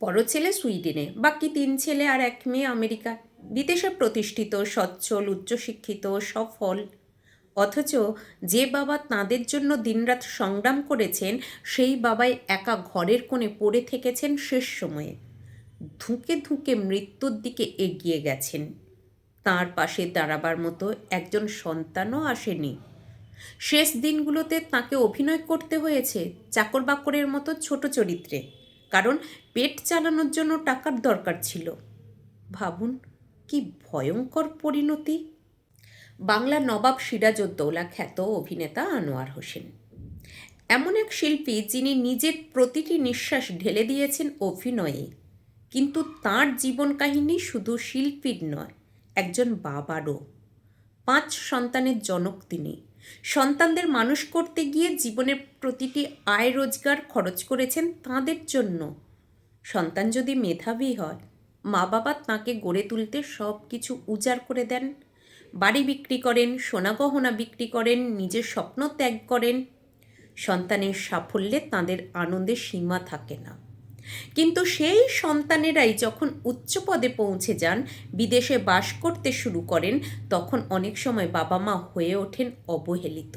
বড় ছেলে সুইডেনে, বাকি তিন ছেলে আর এক মেয়ে আমেরিকা। বিদেশে প্রতিষ্ঠিত, সচ্ছল, উচ্চশিক্ষিত, সফল। অথচ যে বাবা তাঁদের জন্য দিনরাত সংগ্রাম করেছেন, সেই বাবাই একা ঘরের কোণে পড়ে থেকেছেন শেষ সময়ে। ধুঁকে ধুঁকে মৃত্যুর দিকে এগিয়ে গেছেন। তার পাশে দাঁড়াবার মতো একজন সন্তানও আসেনি। শেষ দিনগুলোতে তাকে অভিনয় করতে হয়েছে চাকর বাকরের মতো ছোট চরিত্রে। কারণ পেট চালানোর জন্য টাকার দরকার ছিল। ভাবুন, কি ভয়ঙ্কর পরিণতি। বাংলা নবাব সিরাজউদ্দৌলা খ্যাত অভিনেতা আনোয়ার হোসেন। এমন এক শিল্পী যিনি নিজের প্রতিটি নিঃশ্বাস ঢেলে দিয়েছেন অভিনয়ে। কিন্তু তার জীবন কাহিনী শুধু শিল্পীর নয়, একজন বাবারও। পাঁচ সন্তানের জনক তিনি। সন্তানদের মানুষ করতে গিয়ে জীবনের প্রতিটি আয় রোজগার খরচ করেছেন তাঁদের জন্য। সন্তান যদি মেধাবী হয় মা বাবা তাঁকে গড়ে তুলতে সব কিছু উজাড় করে দেন। বাড়ি বিক্রি করেন, সোনা গহনা বিক্রি করেন, নিজের স্বপ্ন ত্যাগ করেন। সন্তানের সাফল্যে তাঁদের আনন্দের সীমা থাকে না। কিন্তু সেই সন্তানেরাই যখন উচ্চ পদে পৌঁছে যান, বিদেশে বাস করতে শুরু করেন, তখন অনেক সময় বাবা মা হয়ে ওঠেন অবহেলিত।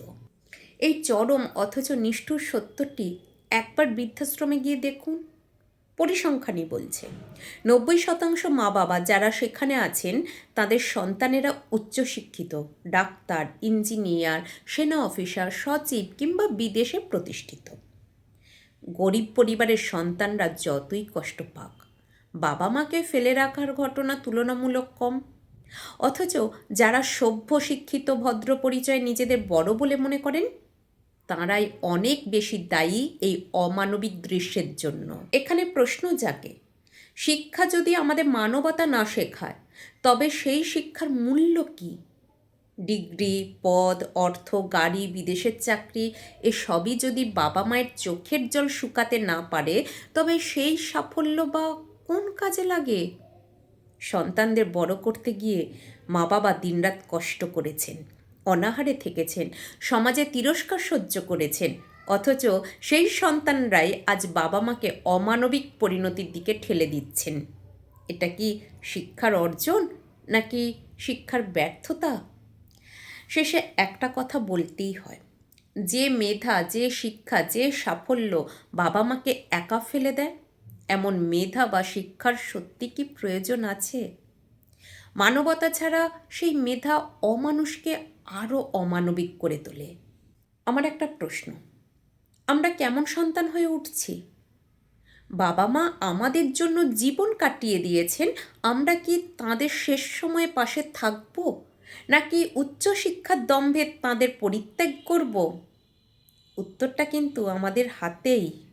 এই চরম অথচ নিষ্ঠুর সত্যটি একবার বৃদ্ধাশ্রমে গিয়ে দেখুন, পরিসংখ্যানই বলছে। নব্বই শতাংশ মা বাবা যারা সেখানে আছেন, তাদের সন্তানেরা উচ্চশিক্ষিত, ডাক্তার, ইঞ্জিনিয়ার, সেনা অফিসার, সচিব কিংবা বিদেশে প্রতিষ্ঠিত। গরিব পরিবারের সন্তানরা যতই কষ্ট পাক বাবা মাকে ফেলে রাখার ঘটনা তুলনামূলক কম। অথচ যারা সভ্য, শিক্ষিত, ভদ্র পরিচয় নিজেদের বড় বলে মনে করেন, তাঁরাই অনেক বেশি দায়ী এই অমানবিক দৃশ্যের জন্য। এখানে প্রশ্ন জাগে, শিক্ষা যদি আমাদের মানবতা না শেখায়, তবে সেই শিক্ষার মূল্য কী? ডিগ্রি, পদ, অর্থ, গাড়ি, বিদেশের চাকরি, এসবই যদি বাবা মায়ের চোখের জল শুকাতে না পারে, তবে সেই সাফল্য বা কোন কাজে লাগে? সন্তানদের বড় করতে গিয়ে মা বাবা দিনরাত কষ্ট করেছেন, অনাহারে থেকেছেন, সমাজে তিরস্কার সহ্য করেছেন, অথচ সেই সন্তানরাই আজ বাবা মাকে অমানবিক পরিণতির দিকে ঠেলে দিচ্ছেন। এটা কি শিক্ষার অর্জন, নাকি শিক্ষার ব্যর্থতা? শেষে একটা কথা বলতেই হয়। যে মেধা, যে শিক্ষা, যে সাফল্য বাবা মাকে একা ফেলে দেয়, এমন মেধা বা শিক্ষার সত্যি কি প্রয়োজন আছে? মানবতা ছাড়া সেই মেধা অমানুষকে আরও অমানবিক করে তোলে। আমার একটা প্রশ্ন, আমরা কেমন সন্তান হয়ে উঠছি? বাবা মা আমাদের জন্য জীবন কাটিয়ে দিয়েছেন, আমরা কি তাদের শেষ সময়ে পাশে থাকব? নাকি উচ্চশিক্ষার দম্ভে তাঁদের পরিত্যাগ করব? উত্তরটা কিন্তু আমাদের হাতেই।